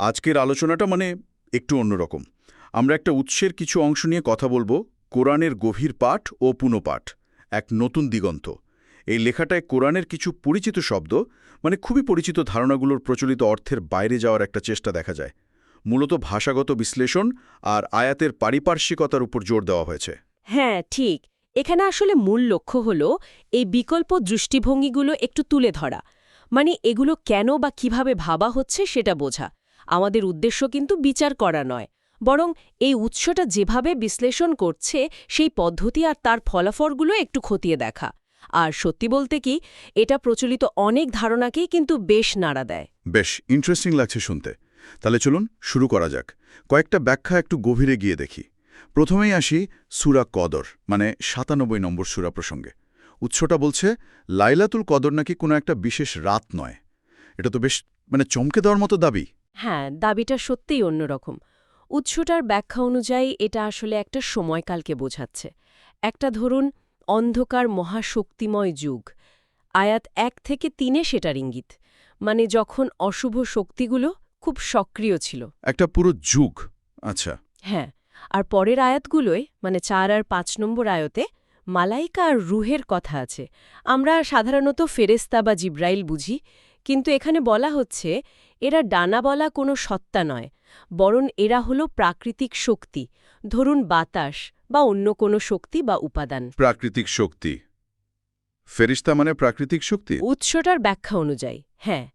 আজকের আলোচনাটা মানে একটু অন্যরকম আমরা একটা উৎসের কিছু অংশ নিয়ে কথা বলব, কোরআনের গভীর পাঠ ও পুনঃপাঠ, এক নতুন দিগন্ত। এই লেখাটায় কোরআনের কিছু পরিচিত শব্দ মানে খুবই পরিচিত ধারণাগুলোর প্রচলিত অর্থের বাইরে যাওয়ার একটা চেষ্টা দেখা যায়। মূলত ভাষাগত বিশ্লেষণ আর আয়াতের পারিপার্শ্বিকতার উপর জোর দেওয়া হয়েছে। হ্যাঁ ঠিক। এখানে আসলে মূল লক্ষ্য হল, এই বিকল্প দৃষ্টিভঙ্গিগুলো একটু তুলে ধরা। মানে এগুলো কেন বা কীভাবে ভাবা হচ্ছে সেটা বোঝা। আমাদের উদ্দেশ্য কিন্তু বিচার করা নয়। বরং এই উৎসটা যেভাবে বিশ্লেষণ করছে, সেই পদ্ধতি আর তার ফলাফলগুলো একটু খতিয়ে দেখা। আর সত্যি বলতে কি, এটা প্রচলিত অনেক ধারণাকেই কিন্তু বেশ নাড়া দেয়। বেশ ইন্টারেস্টিং লাগছে শুনতে। তাহলে চলুন শুরু করা যাক। কয়েকটা ব্যাখ্যা একটু গভীরে গিয়ে দেখি। প্রথমেই আসি সুরা কদর মানে সাতানব্বই নম্বর সুরা প্রসঙ্গে। উৎসটা বলছে, লাইলাতুল কদর নাকি কোনো একটা বিশেষ রাত নয়। এটা তো বেশ মানে চমকে দেওয়ার মতো দাবি। হ্যাঁ দাবিটা সত্যিই অন্যরকম। উৎসটার ব্যাখ্যা অনুযায়ী এটা আসলে একটা সময়কালকে বোঝাচ্ছে। একটা ধরুন অন্ধকার মহাশক্তিময় যুগ। আয়াত এক থেকে তিনে সেটার ইঙ্গিত। মানে যখন অশুভ শক্তিগুলো খুব সক্রিয় ছিল। একটা পুরো যুগ। আচ্ছা। হ্যাঁ আর পরের আয়াতগুলোয় মানে চার আর পাঁচ নম্বর আয়তে মালাইকা আর রুহের কথা আছে। আমরা সাধারণত ফেরেস্তা বা জিব্রাইল বুঝি। কিন্তু এখানে বলা হচ্ছে এরা ডানা বলা কোনো সত্তা নয় বরং এরা হলো প্রাকৃতিক শক্তি ধরুন বাতাস বা অন্য কোনো শক্তি বা উপাদান। প্রাকৃতিক শক্তি। ফেরিস্তা মানে প্রাকৃতিক শক্তি? উৎসটার ব্যাখ্যা অনুযায়ী হ্যাঁ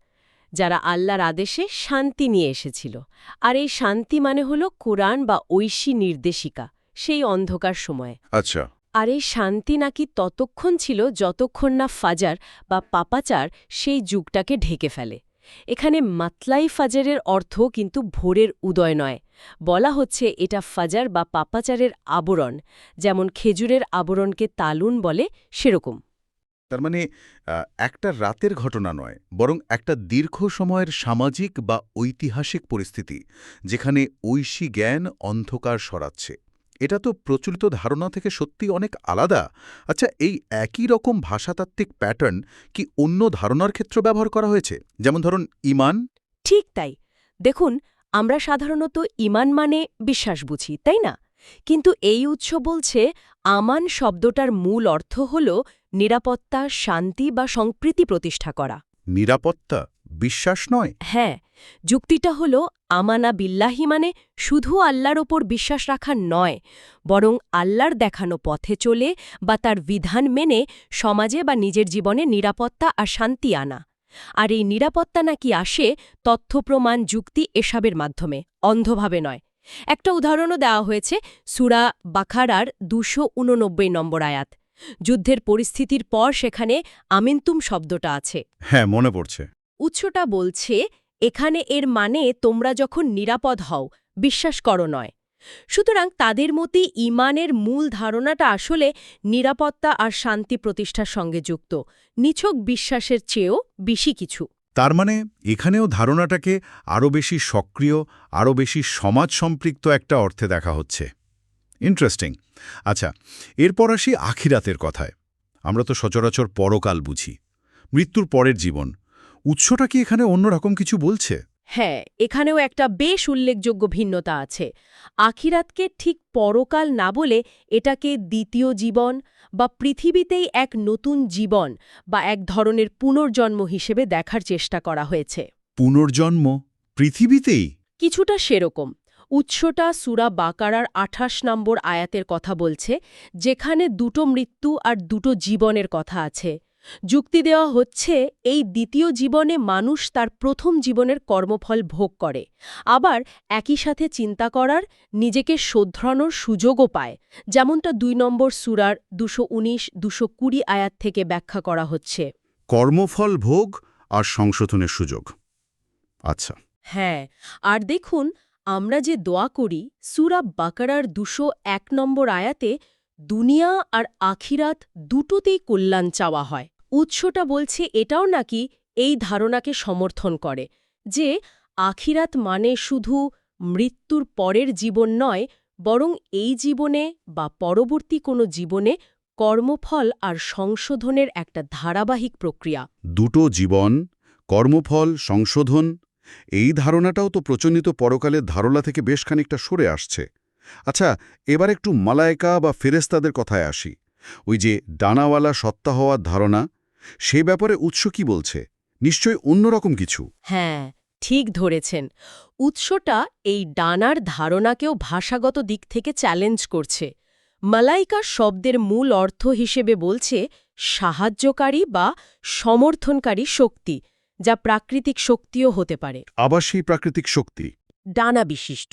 যারা আল্লাহর আদেশে শান্তি নিয়ে এসেছিল আর এই শান্তি মানে হল কোরআন বা ঐশী নির্দেশিকা সেই অন্ধকার সময়ে। আচ্ছা। আর এই শান্তি নাকি ততক্ষণ ছিল যতক্ষণ না ফাজার বা পাপাচার সেই যুগটাকে ঢেকে ফেলে। এখানে মাতলাই ফাজারের অর্থ কিন্তু ভোরের উদয় নয়। বলা হচ্ছে এটা ফাজার বা পাপাচারের আবরণ, যেমন খেজুরের আবরণকে তালুন বলে সেরকম। তার মানে একটা রাতের ঘটনা নয়, বরং একটা দীর্ঘ সময়ের সামাজিক বা ঐতিহাসিক পরিস্থিতি, যেখানে ঐশী জ্ঞান অন্ধকার সরাচ্ছে। এটা তো প্রচলিত ধারণা থেকে সত্যি অনেক আলাদা। আচ্ছা এই একই রকম ভাষাতাত্ত্বিক প্যাটার্ন কি অন্য ধারণার ক্ষেত্র ব্যবহার করা হয়েছে? যেমন ধরুন ইমান। ঠিক তাই। দেখুন আমরা সাধারণত ইমান মানে বিশ্বাস বুঝি তাই না? কিন্তু এই উৎস বলছে আমান শব্দটার মূল অর্থ হল নিরাপত্তা শান্তি বা সম্প্রীতি প্রতিষ্ঠা করা। নিরাপত্তা? বিশ্বাস নয়? হ্যাঁ যুক্তিটা হল আমানা বিল্লাহি মানে শুধু আল্লাহর ওপর বিশ্বাস রাখা নয় বরং আল্লাহর দেখানো পথে চলে বা তার বিধান মেনে সমাজে বা নিজের জীবনে নিরাপত্তা আর শান্তি আনা। আর এই নিরাপত্তা নাকি আসে তথ্য প্রমাণ যুক্তি এসবের মাধ্যমে অন্ধভাবে নয়। একটা উদাহরণও দেওয়া হয়েছে সুরা বাখারার দুশো উননব্বই নম্বর আয়াত। যুদ্ধের পরিস্থিতির পর সেখানে আমিন্তুম শব্দটা আছে। হ্যাঁ মনে পড়ছে। উৎসটা বলছে, এখানে এর মানে তোমরা যখন নিরাপদ হও, বিশ্বাস করো নয়। সুতরাং তাদের মতে ইমানের মূল ধারণাটা আসলে নিরাপত্তা আর শান্তি প্রতিষ্ঠার সঙ্গে যুক্ত, নিছক বিশ্বাসের চেয়েও বেশি কিছু। তার মানে এখানেও ধারণাটাকে আরও বেশি সক্রিয়, আরও বেশি সমাজ সম্পৃক্ত একটা অর্থে দেখা হচ্ছে। ইন্টারেস্টিং। আচ্ছা এরপর আসি আখিরাতের কথায়। আমরা তো সচরাচর পরকাল বুঝি। মৃত্যুর পরের জীবন। উৎসটা কি এখানে অন্যরকম কিছু বলছে? হ্যাঁ এখানেও একটা বেশ উল্লেখযোগ্য ভিন্নতা আছে। আখিরাতকে ঠিক পরকাল না বলে এটাকে দ্বিতীয় জীবন বা পৃথিবীতেই এক নতুন জীবন বা এক ধরনের পুনর্জন্ম হিসেবে দেখার চেষ্টা করা হয়েছে। পুনর্জন্ম? পৃথিবীতেই? কিছুটা সেরকম। উৎসটা সুরা বাকারার আঠাশ নম্বর আয়াতের কথা বলছে যেখানে দুটো মৃত্যু আর দুটো জীবনের কথা আছে। যুক্তি দেওয়া হচ্ছে এই দ্বিতীয় জীবনে মানুষ তার প্রথম জীবনের কর্মফল ভোগ করে। আবার একই সাথে চিন্তা করার নিজেকে শোধরানোর সুযোগও পায়। যেমনটা দুই নম্বর সুরার দুশো উনিশ দুশো কুড়ি আয়াত থেকে ব্যাখ্যা করা হচ্ছে। কর্মফল ভোগ আর সংশোধনের সুযোগ। আচ্ছা। হ্যাঁ আর দেখুন আমরা যে দোয়া করি সুরা বাকারার দুশো এক নম্বর আয়াতে দুনিয়া আর আখিরাত দুটোতেই কল্যাণ চাওয়া হয়। উৎসটা বলছে এটাও নাকি এই ধারণাকে সমর্থন করে, যে আখিরাত মানে শুধু মৃত্যুর পরের জীবন নয়, বরং এই জীবনে বা পরবর্তী কোনো জীবনে কর্মফল আর সংশোধনের একটা ধারাবাহিক প্রক্রিয়া। দুটো জীবন, কর্মফল, সংশোধন, এই ধারণাটাও তো প্রচলিত পরকালের ধারণা থেকে বেশ খানিকটা সরে আসছে। আচ্ছা এবার একটু মালায়কা বা ফেরেস্তাদের কথায় আসি। ওই যে ডানাওয়ালা সত্তা হওয়ার ধারণা সে ব্যাপারে উৎস কি বলছে? নিশ্চয়ই অন্যরকম কিছু। হ্যাঁ ঠিক ধরেছেন। উৎসটা এই ডানার ধারণাকেও ভাষাগত দিক থেকে চ্যালেঞ্জ করছে। মালাইকা শব্দের মূল অর্থ হিসেবে বলছে সাহায্যকারী বা সমর্থনকারী শক্তি যা প্রাকৃতিক শক্তিও হতে পারে। আবার সেই প্রাকৃতিক শক্তি। ডানা বিশিষ্ট।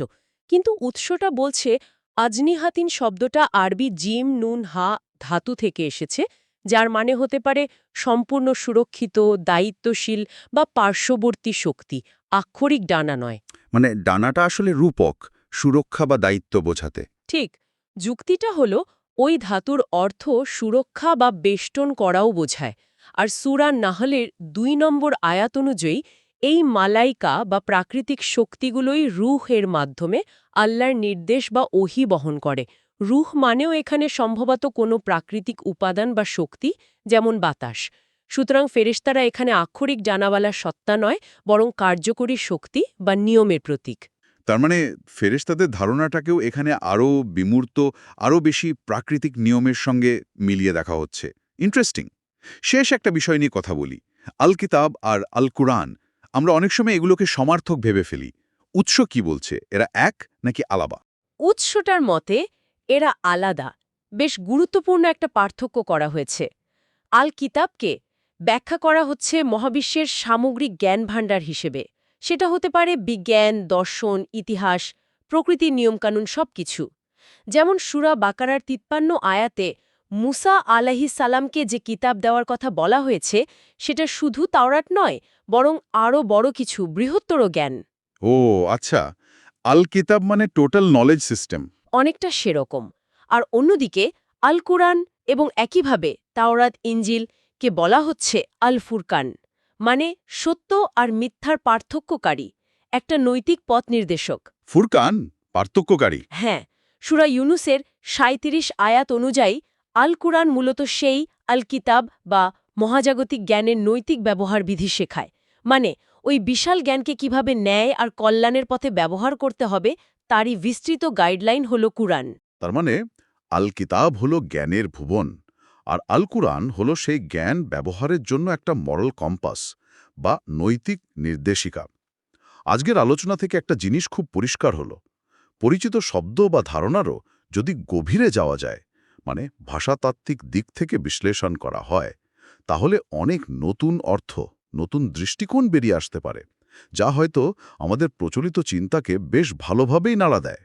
কিন্তু উৎসটা বলছে আজনিহাতিন শব্দটা আরবি জিম নুন হা ধাতু থেকে এসেছে। যার মানে হতে পারে সম্পূর্ণ সুরক্ষিত দায়িত্বশীল বা পার্শ্ববর্তী শক্তি আক্ষরিক ডানা নয়। মানে ডানাটা আসলে রূপক সুরক্ষা বা দায়িত্ব বোঝাতে। ঠিক যুক্তিটা হল ওই ধাতুর অর্থ সুরক্ষা বা বেষ্টন করাও বোঝায় আর সুরা নাহলের দুই নম্বর আয়াত অনুযায়ী এই মালাইকা বা প্রাকৃতিক শক্তিগুলোই রুহ এর মাধ্যমে আল্লাহর নির্দেশ বা ওহি বহন করে রুহ মানেও এখানে সম্ভবত কোনো প্রাকৃতিক উপাদান বা শক্তি যেমন বাতাস। সুতরাং ফেরেশতারা এখানে আক্ষরিক জানাওয়ালা সত্তা নয় বরং কার্যকরী শক্তি বা নিয়মের প্রতীক। তার মানে ফেরেশতাদের ধারণাটাকেও এখানে আরও বিমূর্ত আরও বেশি প্রাকৃতিক নিয়মের সঙ্গে মিলিয়ে দেখা হচ্ছে। ইন্টারেস্টিং। শেষ একটা বিষয় নিয়ে কথা বলি। আল কিতাব আর আল কুরআন আমরা অনেক সময় এগুলোকে সমার্থক ভেবে ফেলি। উৎস কি বলছে? এরা এক নাকি আলাবা উৎসটার মতে এরা আলাদা। বেশ গুরুত্বপূর্ণ একটা পার্থক্য করা হয়েছে। আল কিতাবকে ব্যাখ্যা করা হচ্ছে মহাবিশ্বের সামগ্রিক জ্ঞান ভাণ্ডার হিসেবে। সেটা হতে পারে বিজ্ঞান, দর্শন, ইতিহাস, প্রকৃতির নিয়মকানুন সবকিছু। যেমন সুরা বাকারার তিপ্পান্ন আয়াতে মুসা আলাহি সালামকে যে কিতাব দেওয়ার কথা বলা হয়েছে, সেটা শুধু তাওরাট নয়, বরং আরও বড় কিছু বৃহত্তর জ্ঞান। ও আচ্ছা। আল কিতাব মানে টোটাল নলেজ সিস্টেম। অনেকটা সেরকম। আর অন্যদিকে আল কুরআন এবং একইভাবে তাওরাত ইঞ্জিল কে বলা হচ্ছে আল ফুরকান মানে সত্য আর মিথ্যার পার্থক্যকারী একটা নৈতিক পথ নির্দেশক। ফুরকান পার্থক্যকারী? হ্যাঁ সুরা ইউনুসের সাঁত্রিশ আয়াত অনুযায়ী আল কুরআন মূলত সেই আল কিতাব বা মহাজাগতিক জ্ঞানের নৈতিক ব্যবহার বিধি শেখায়। মানে ওই বিশাল জ্ঞানকে কীভাবে ন্যায় আর কল্যাণের পথে ব্যবহার করতে হবে তারই বিস্তৃত গাইডলাইন হল কুরআন। তার মানে আল কিতাব হলো জ্ঞানের ভুবন, আর আল কুরআন হলো সেই জ্ঞান ব্যবহারের জন্য একটা মরাল কম্পাস বা নৈতিক নির্দেশিকা। আজকের আলোচনা থেকে একটা জিনিস খুব পরিষ্কার হলো। পরিচিত শব্দ বা ধারণারও যদি গভীরে যাওয়া যায় মানে ভাষাতাত্ত্বিক দিক থেকে বিশ্লেষণ করা হয়, তাহলে অনেক নতুন অর্থ, নতুন দৃষ্টিকোণ বেরিয়ে আসতে পারে। যা হয়তো আমাদের প্রচলিত চিন্তাকে বেশ ভালোভাবেই নাড়া দেয়।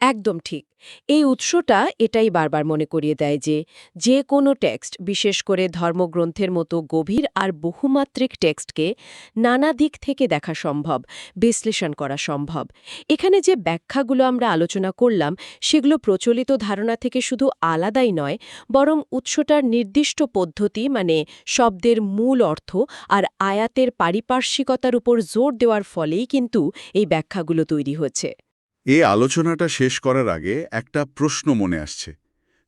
একদম ঠিক। এই উৎসটা এটাই বারবার মনে করিয়ে দেয় যে যে কোনো টেক্সট, বিশেষ করে ধর্মগ্রন্থের মতো গভীর আর বহুমাত্রিক টেক্সটকে নানা দিক থেকে দেখা সম্ভব, বিশ্লেষণ করা সম্ভব। এখানে যে ব্যাখ্যাগুলো আমরা আলোচনা করলাম, সেগুলো প্রচলিত ধারণা থেকে শুধু আলাদাই নয়, বরং উৎসটার নির্দিষ্ট পদ্ধতি মানে শব্দের মূল অর্থ আর আয়াতের পারিপার্শ্বিকতার উপর জোর দেওয়ার ফলেই কিন্তু এই ব্যাখ্যাগুলো তৈরি হচ্ছে। এই আলোচনাটা শেষ করার আগে একটা প্রশ্ন মনে আসছে।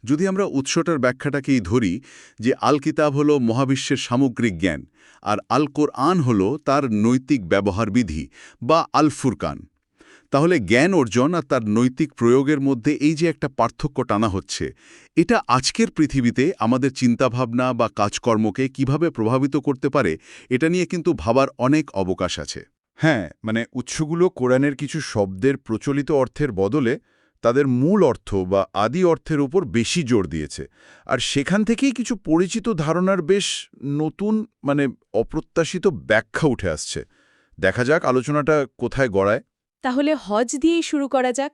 যদি আমরা উৎসটার ব্যাখ্যাটাকেই ধরি যে আল কিতাব হল মহাবিশ্বের সামগ্রিক জ্ঞান, আর আল কোরআন হল তার নৈতিক ব্যবহার বিধি বা আল ফুরকান, তাহলে জ্ঞান অর্জন আর তার নৈতিক প্রয়োগের মধ্যে এই যে একটা পার্থক্য টানা হচ্ছে, এটা আজকের পৃথিবীতে আমাদের চিন্তাভাবনা বা কাজকর্মকে কীভাবে প্রভাবিত করতে পারে, এটা নিয়ে কিন্তু ভাবার অনেক অবকাশ আছে। হ্যাঁ মানে উৎসগুলো কোরআনের কিছু শব্দের প্রচলিত অর্থের বদলে তাদের মূল অর্থ বা আদি অর্থের উপর বেশি জোর দিয়েছে। আর সেখান থেকেই কিছু পরিচিত ধারণার বেশ নতুন মানে অপ্রত্যাশিত ব্যাখ্যা উঠে আসছে। দেখা যাক আলোচনাটা কোথায় গড়ায়। তাহলে হজ দিয়েই শুরু করা যাক।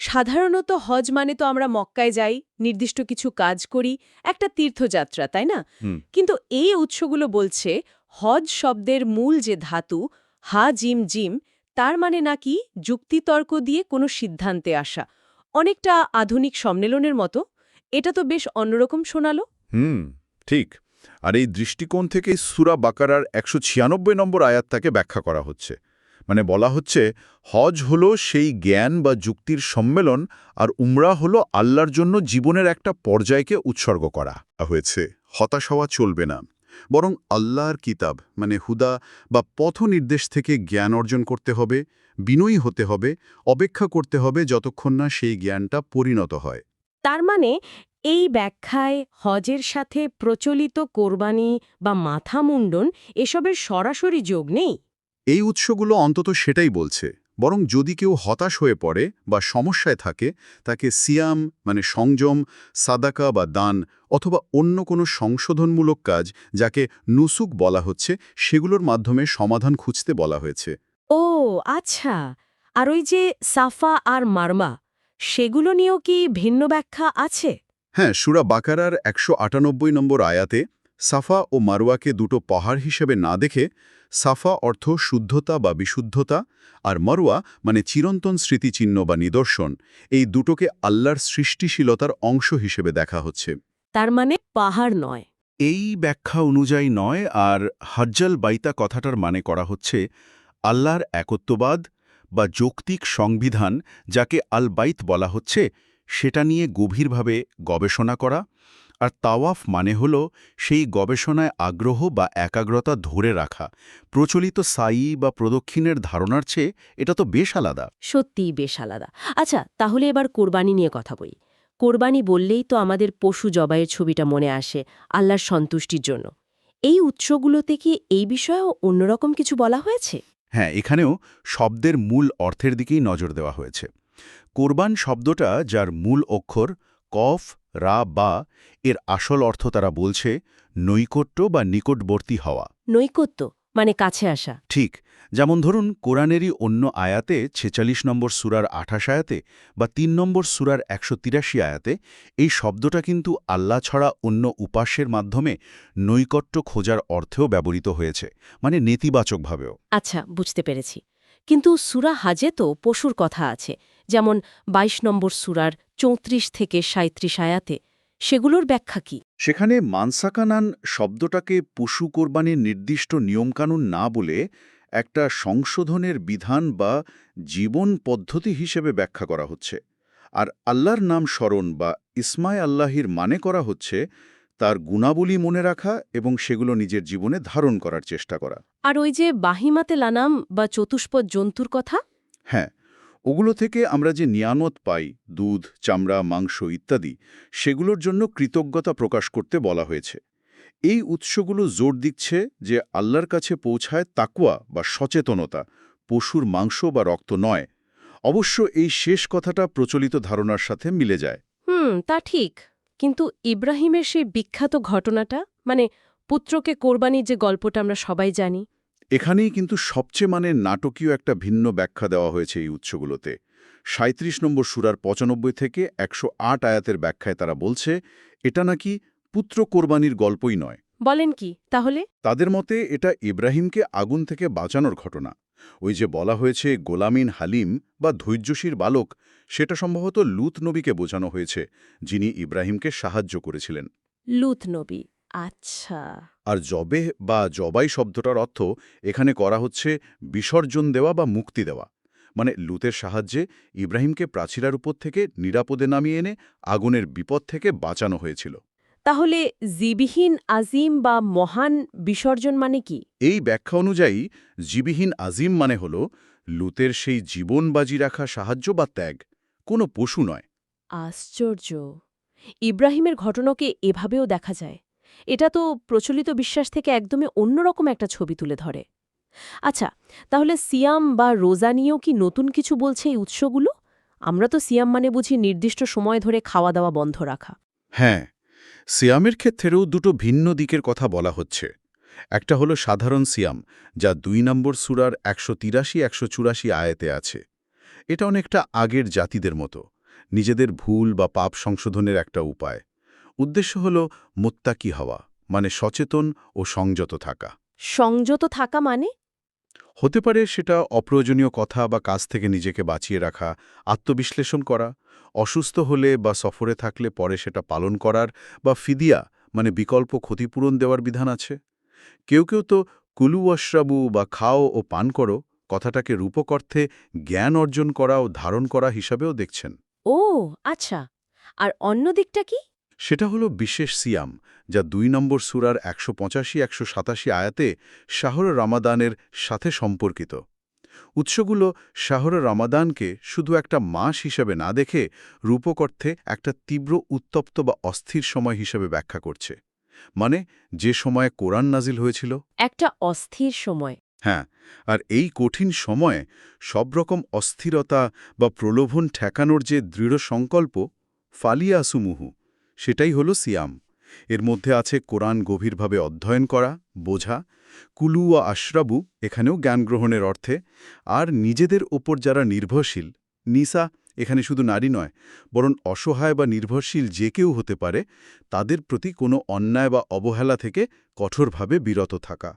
সাধারণত হজ মানে তো আমরা মক্কায় যাই নির্দিষ্ট কিছু কাজ করি একটা তীর্থযাত্রা তাই না? কিন্তু এই উৎসগুলো বলছে হজ শব্দের মূল যে ধাতু হা জিম জিম, তার মানে নাকি যুক্তিতর্ক দিয়ে কোনো সিদ্ধান্তে আসা। অনেকটা আধুনিক সম্মেলনের মতো। এটা তো বেশ অন্যরকম শোনালো। হুম, ঠিক। আর এই দৃষ্টিকোণ থেকে সুরা বাকারার একশো ছিয়ানব্বই নম্বর আয়াতটাকে ব্যাখ্যা করা হচ্ছে। মানে বলা হচ্ছে, হজ হলো সেই জ্ঞান বা যুক্তির সম্মেলন আর উমরা হলো আল্লাহর জন্য জীবনের একটা পর্যায়কে উৎসর্গ করা। হয়েছে, হতাশ হওয়া চলবে না। বরং আল্লাহর কিতাব মানে হুদা বা পথ নির্দেশ থেকে জ্ঞান অর্জন করতে হবে বিনয়ী হতে হবে অপেক্ষা করতে হবে যতক্ষণ না সেই জ্ঞানটা পরিণত হয়। তার মানে এই ব্যাখ্যায় হজের সাথে প্রচলিত কোরবানি বা মাথা মুন্ডন এসবের সরাসরি যোগ নেই? এই উৎসগুলো অন্তত সেটাই বলছে বরং যদি কেউ হতাশ হয়ে পড়ে বা সমস্যায় থাকে তাকে সিয়াম মানে সংযম সাদাকা বা দান অথবা অন্য কোনো সংশোধনমূলক কাজ যাকে নুসুক বলা হচ্ছে সেগুলোর মাধ্যমে সমাধান খুঁজতে বলা হয়েছে। ও আচ্ছা। আর ওই যে সাফা আর মারমা সেগুলো নিয়েও কি ভিন্ন ব্যাখ্যা আছে? হ্যাঁ সুরা বাকারার একশো আটানব্বই নম্বর আয়াতে সাফা ও মারোয়াকে দুটো পাহাড় হিসেবে না দেখে সাফা অর্থ শুদ্ধতা বা বিশুদ্ধতা আর মারোয়া মানে চিরন্তন স্মৃতিচিহ্ন বা নিদর্শন এই দুটোকে আল্লাহর সৃষ্টিশীলতার অংশ হিসেবে দেখা হচ্ছে। তার মানে পাহাড় নয়। এই ব্যাখ্যা অনুযায়ী নয় আর হজ্জাল বাইতা কথাটার মানে করা হচ্ছে আল্লাহর একত্ববাদ বা যৌক্তিক সংবিধান যাকে আল বাইত বলা হচ্ছে সেটা নিয়ে গভীরভাবে গবেষণা করা আর তাওয়াফ মানে হল সেই গবেষণায় আগ্রহ বা একাগ্রতা ধরে রাখা। প্রচলিত সাই বা প্রদক্ষিণের ধারণার চেয়ে এটা তো বেশ আলাদা। সত্যিই বেশ আলাদা। আচ্ছা তাহলে এবার কোরবানি নিয়ে কথা বলি। কোরবানি বললেই তো আমাদের পশু জবাইয়ের ছবিটা মনে আসে আল্লাহর সন্তুষ্টির জন্য। এই উৎসগুলোতে কি এই বিষয়েও অন্যরকম কিছু বলা হয়েছে? হ্যাঁ এখানেও শব্দের মূল অর্থের দিকেই নজর দেওয়া হয়েছে। কোরবান শব্দটা যার মূল অক্ষর কফ রা বা এর আসল অর্থ তারা বলছে নৈকট্য বা নিকটবর্তী হওয়া। নৈকট্য। মানে কাছে আসা। ঠিক যেমন ধরুন কোরআনেরই অন্য আয়াতে ছেচাল্লিশ নম্বর সুরার আঠাশ আয়াতে বা তিন নম্বর সুরার একশো তিরাশি আয়াতে এই শব্দটা কিন্তু আল্লাহ ছাড়া অন্য উপাস্যের মাধ্যমে নৈকট্য খোঁজার অর্থেও ব্যবহৃত হয়েছে মানে নেতিবাচকভাবেও। আচ্ছা বুঝতে পেরেছি। কিন্তু সুরা হাজে তো পশুর কথা আছে যেমন ২২ নম্বর সুরার চৌত্রিশ থেকে সাঁত্রিশ আয়াতে সেগুলোর ব্যাখ্যা কি? সেখানে মানসাকানান শব্দটাকে পশু কোরবানির নির্দিষ্ট নিয়মকানুন না বলে একটা সংশোধনের বিধান বা জীবন পদ্ধতি হিসেবে ব্যাখ্যা করা হচ্ছে। আর আল্লাহর নাম স্মরণ বা ইসমায় আল্লাহির মানে করা হচ্ছে তার গুণাবলী মনে রাখা এবং সেগুলো নিজের জীবনে ধারণ করার চেষ্টা করা। আর ওই যে বাহিমাতে লানাম বা চতুষ্পদ জন্তুর কথা? হ্যাঁ ওগুলো থেকে আমরা যে নিয়ামত পাই, দুধ, চামড়া, মাংস ইত্যাদি, সেগুলোর জন্য কৃতজ্ঞতা প্রকাশ করতে বলা হয়েছে। এই উৎসগুলো জোর দিচ্ছে যে আল্লাহর কাছে পৌঁছায় তাকুয়া বা সচেতনতা, পশুর মাংস বা রক্ত নয়। অবশ্য এই শেষ কথাটা প্রচলিত ধারণার সাথে মিলে যায়। হুম, তা ঠিক। কিন্তু ইব্রাহিমের সেই বিখ্যাত ঘটনাটা মানে পুত্রকে কোরবানির যে গল্পটা আমরা সবাই জানি এখানেই কিন্তু সবচেয়ে মানে নাটকীয় একটা ভিন্ন ব্যাখ্যা দেওয়া হয়েছে এই উৎসগুলোতে। সাঁত্রিশ নম্বর সুরার পঁচানব্বই থেকে একশো আট আয়াতের ব্যাখ্যায় তারা বলছে এটা নাকি পুত্র কোরবানির গল্পই নয়। বলেন কি তাহলে? তাদের মতে এটা ইব্রাহিমকে আগুন থেকে বাঁচানোর ঘটনা। ওই যে বলা হয়েছে গোলামিন হালিম বা ধৈর্যশীর বালক সেটা সম্ভবত লুত নবীকে বোঝানো হয়েছে যিনি ইব্রাহিমকে সাহায্য করেছিলেন। লুত নবী। আচ্ছা। আর জবে বা জবাই শব্দটার অর্থ এখানে করা হচ্ছে বিসর্জন দেওয়া বা মুক্তি দেওয়া। মানে লুতের সাহায্যে ইব্রাহিমকে প্রাচীরার উপর থেকে নিরাপদে নামিয়ে এনে আগুনের বিপদ থেকে বাঁচানো হয়েছিল। তাহলে জিবিহীন আজিম বা মহান বিসর্জন মানে কি? এই ব্যাখ্যা অনুযায়ী জীবিহীন আজিম মানে হল লুতের সেই জীবন বাজি রাখা সাহায্য বা ত্যাগ কোনো পশু নয়। আশ্চর্য। ইব্রাহিমের ঘটনাকে এভাবেও দেখা যায়। এটা তো প্রচলিত বিশ্বাস থেকে একদমই অন্যরকম একটা ছবি তুলে ধরে। আচ্ছা তাহলে সিয়াম বা রোজা নিয়েও কি নতুন কিছু বলছে এই উৎসগুলো? আমরা তো সিয়াম মানে বুঝি নির্দিষ্ট সময় ধরে খাওয়া দাওয়া বন্ধ রাখা। হ্যাঁ সিয়ামের ক্ষেত্রেও দুটো ভিন্ন দিকের কথা বলা হচ্ছে। একটা হলো সাধারণ সিয়াম, যা দুই নম্বর সুরার একশো তিরাশি, একশো চুরাশি আয়াতে আছে। এটা অনেকটা আগের জাতিদের মতো, নিজেদের ভুল বা পাপ সংশোধনের একটা উপায়। উদ্দেশ্য হল মোত্তাকি হওয়া মানে সচেতন ও সংযত থাকা। সংযত থাকা মানে? হতে পারে সেটা অপ্রয়োজনীয় কথা বা কাজ থেকে নিজেকে বাঁচিয়ে রাখা আত্মবিশ্লেষণ করা অসুস্থ হলে বা সফরে থাকলে পরে সেটা পালন করার বা ফিদিয়া মানে বিকল্প ক্ষতিপূরণ দেওয়ার বিধান আছে। কেউ কেউ তো কুলু অশ্রাবু বা খাও ও পান করো কথাটাকে রূপক অর্থে জ্ঞান অর্জন করা ও ধারণ করা হিসাবেও দেখছেন। ও আচ্ছা। আর অন্য দিকটা কি? সেটা হলো বিশেষ সিয়াম যা দুই নম্বর সুরার একশো পঁচাশি একশো সাতাশি আয়াতে শাহর রামাদানের সাথে সম্পর্কিত। উৎসগুলো শাহর রামাদানকে শুধু একটা মাস হিসাবে না দেখে রূপকর্থে একটা তীব্র উত্তপ্ত বা অস্থির সময় হিসাবে ব্যাখ্যা করছে। মানে যে সময়ে কোরআন নাজিল হয়েছিল। একটা অস্থির সময়। হ্যাঁ আর এই কঠিন সময়ে সব রকম অস্থিরতা বা প্রলোভন ঠেকানোর যে দৃঢ় সংকল্প ফালিয়া আসুমুহু সেটাই হলো সিয়াম। এর মধ্যে আছে কোরআন গভীরভাবে অধ্যয়ন করা, বোঝা, কুলু ও আশরাবু এখানেও জ্ঞান গ্রহণের অর্থে, আর নিজেদের ওপর যারা নির্ভরশীল, নিসা এখানে শুধু নারী নয়, বরং অসহায় বা নির্ভরশীল যে কেউ হতে পারে, তাদের প্রতি কোনো অন্যায় বা অবহেলা থেকে কঠোরভাবে বিরত থাকা।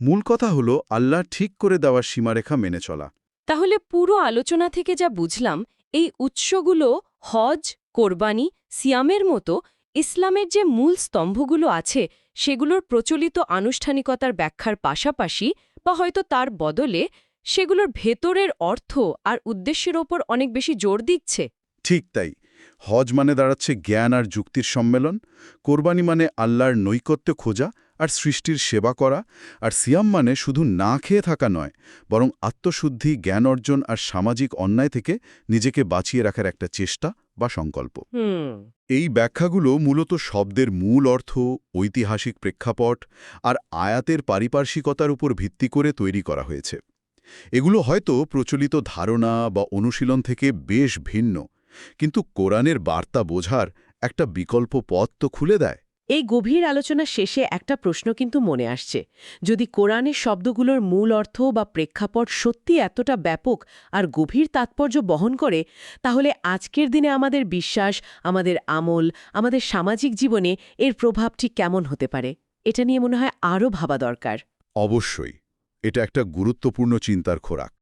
মূল কথা হলো আল্লাহ ঠিক করে দেওয়ার সীমারেখা মেনে চলা। তাহলে পুরো আলোচনা থেকে যা বুঝলাম, এই উৎসগুলো হজ, কোরবানি সিয়ামের মতো ইসলামের যে মূল স্তম্ভগুলো আছে, সেগুলোর প্রচলিত আনুষ্ঠানিকতার ব্যাখ্যার পাশাপাশি বা হয়তো তার বদলে সেগুলোর ভেতরের অর্থ আর উদ্দেশ্যের ওপর অনেক বেশি জোর দিচ্ছে। ঠিক তাই। হজ মানে দাঁড়াচ্ছে জ্ঞান আর যুক্তির সম্মেলন, কোরবানি মানে আল্লাহর নৈকত্য খোঁজা আর সৃষ্টির সেবা করা আর সিয়াম মানে শুধু না খেয়ে থাকা নয় বরং আত্মশুদ্ধি জ্ঞান অর্জন আর সামাজিক অন্যায় থেকে নিজেকে বাঁচিয়ে রাখার একটা চেষ্টা বা সংকল্প। এই ব্যাখ্যাগুলো মূলত শব্দের মূল অর্থ ঐতিহাসিক প্রেক্ষাপট আর আয়াতের পারিপার্শ্বিকতার উপর ভিত্তি করে তৈরি করা হয়েছে। এগুলো হয়তো প্রচলিত ধারণা বা অনুশীলন থেকে বেশ ভিন্ন কিন্তু কোরআনের বার্তা বোঝার একটা বিকল্প পথ তো খুলে দেয়। এই গভীর আলোচনা শেষে একটা প্রশ্ন কিন্তু মনে আসছে। যদি কোরআনের শব্দগুলোর মূল অর্থ বা প্রেক্ষাপট সত্যি এতটা ব্যাপক আর গভীর তাৎপর্য বহন করে, তাহলে আজকের দিনে আমাদের বিশ্বাস, আমাদের আমল, আমাদের সামাজিক জীবনে এর প্রভাব ঠিক কেমন হতে পারে? এটা নিয়ে মনে হয় আরও ভাবা দরকার। অবশ্যই। এটা একটা গুরুত্বপূর্ণ চিন্তার খোরাক।